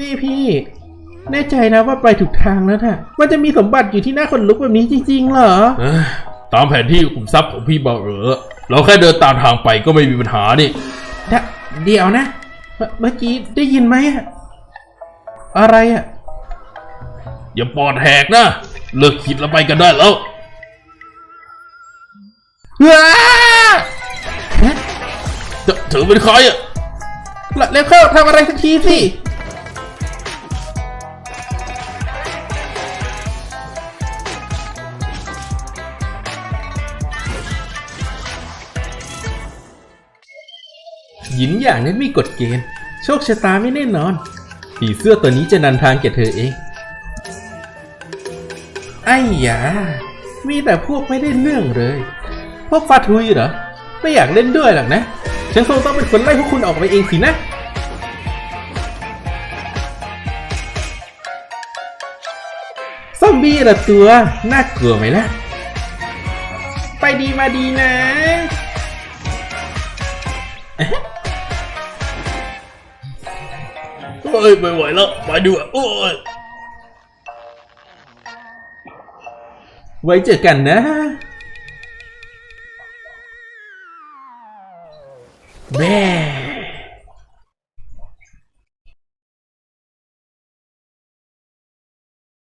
นี่พี่ แน่ใจนะว่าไปถูกทางแล้วน่ะมันจะมีสมบัติอยู่ที่หน้าคนลุกแบบนี้จริงๆเหรอเอ้ยตามแผนที่ขุมทรัพย์ของพี่เบาเออเราแค่เดินตามทางไปก็ไม่มีปัญหานี่เดะเดี๋ยวนะเมื่อเมื่อกี้ได้ยินไหมอะอะไรอะอย่าปอดแหกนะ เลิกคิดแล้วไปกันได้แล้วว้าฮะเธอเธอเป็นใครอะแล้วแล้วเข้าทำอะไรสักทีสิ หญิงอย่างนั้นไม่กฎเกณฑ์โชคชะตาไม่แน่นอน ผีเสื้อตัวนี้จะนันทางแก่เธอเอง ไอ้หยา มีแต่พวกไม่ได้เรื่องเลย พวกฟาทุยเหรอ ไม่อยากเล่นด้วยหรอกนะ ฉันคงต้องเป็นคนไล่พวกคุณออกไปเองสินะซอมบี้ละตัว น่ากลัวไหมล่ะ ไปดีมาดีนะ เฮ้ยไม่ไหวแล้วไปดูอะโอ้ยไว้เจอกันนะ แม่